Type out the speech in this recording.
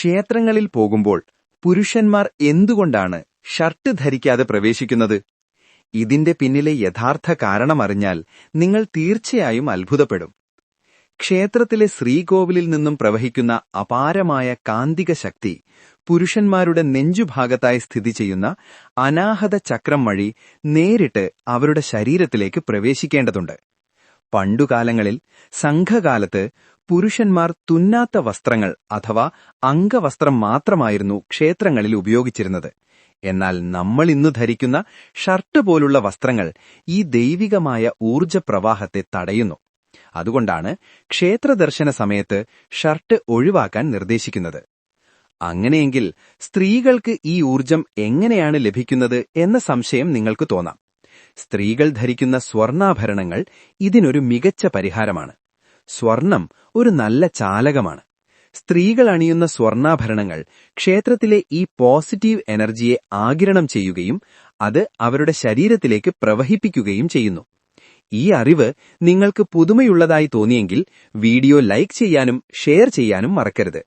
ക്ഷേത്രങ്ങളിൽ പോകുമ്പോൾ പുരുഷന്മാർ എന്തുകൊണ്ടാണ് ഷർട്ട് ധരിക്കാതെ പ്രവേശിക്കുന്നത്? ഇതിന്റെ പിന്നിലെ യഥാർത്ഥ കാരണമറിഞ്ഞാൽ നിങ്ങൾ തീർച്ചയായും അത്ഭുതപ്പെടും. ക്ഷേത്രത്തിലെ ശ്രീകോവിലിൽ നിന്നും പ്രവഹിക്കുന്ന അപാരമായ കാന്തിക ശക്തി പുരുഷന്മാരുടെ നെഞ്ചുഭാഗത്തായി സ്ഥിതി ചെയ്യുന്ന അനാഹത ചക്രം വഴി നേരിട്ട് അവരുടെ ശരീരത്തിലേക്ക് പ്രവേശിക്കേണ്ടതുണ്ട്. പണ്ടുകാലങ്ങളിൽ സംഘകാലത്ത് പുരുഷന്മാർ തുന്നാത്ത വസ്ത്രങ്ങൾ അഥവാ അംഗവസ്ത്രം മാത്രമായിരുന്നു ക്ഷേത്രങ്ങളിൽ ഉപയോഗിച്ചിരുന്നത്. എന്നാൽ നമ്മൾ ഇന്ന് ധരിക്കുന്ന ഷർട്ട് പോലുള്ള വസ്ത്രങ്ങൾ ഈ ദൈവികമായ ഊർജപ്രവാഹത്തെ തടയുന്നു. അതുകൊണ്ടാണ് ക്ഷേത്രദർശന സമയത്ത് ഷർട്ട് ഒഴിവാക്കാൻ നിർദ്ദേശിക്കുന്നത്. അങ്ങനെയെങ്കിൽ സ്ത്രീകൾക്ക് ഈ ഊർജം എങ്ങനെയാണ് ലഭിക്കുന്നത് എന്ന സംശയം നിങ്ങൾക്ക് തോന്നാം. സ്ത്രീകൾ ധരിക്കുന്ന സ്വർണാഭരണങ്ങൾ ഇതിനൊരു മികച്ച പരിഹാരമാണ്. സ്വർണം ഒരു നല്ല ചാലകമാണ്. സ്ത്രീകൾ അണിയുന്ന സ്വർണാഭരണങ്ങൾ ക്ഷേത്രത്തിലെ ഈ പോസിറ്റീവ് എനർജിയെ ആകിരണം ചെയ്യുകയും അത് അവരുടെ ശരീരത്തിലേക്ക് പ്രവഹിപ്പിക്കുകയും ചെയ്യുന്നു. ഈ അറിവ് നിങ്ങൾക്ക് പുതുമയുള്ളതായി തോന്നിയെങ്കിൽ വീഡിയോ ലൈക്ക് ചെയ്യാനും ഷെയർ ചെയ്യാനും മറക്കരുത്.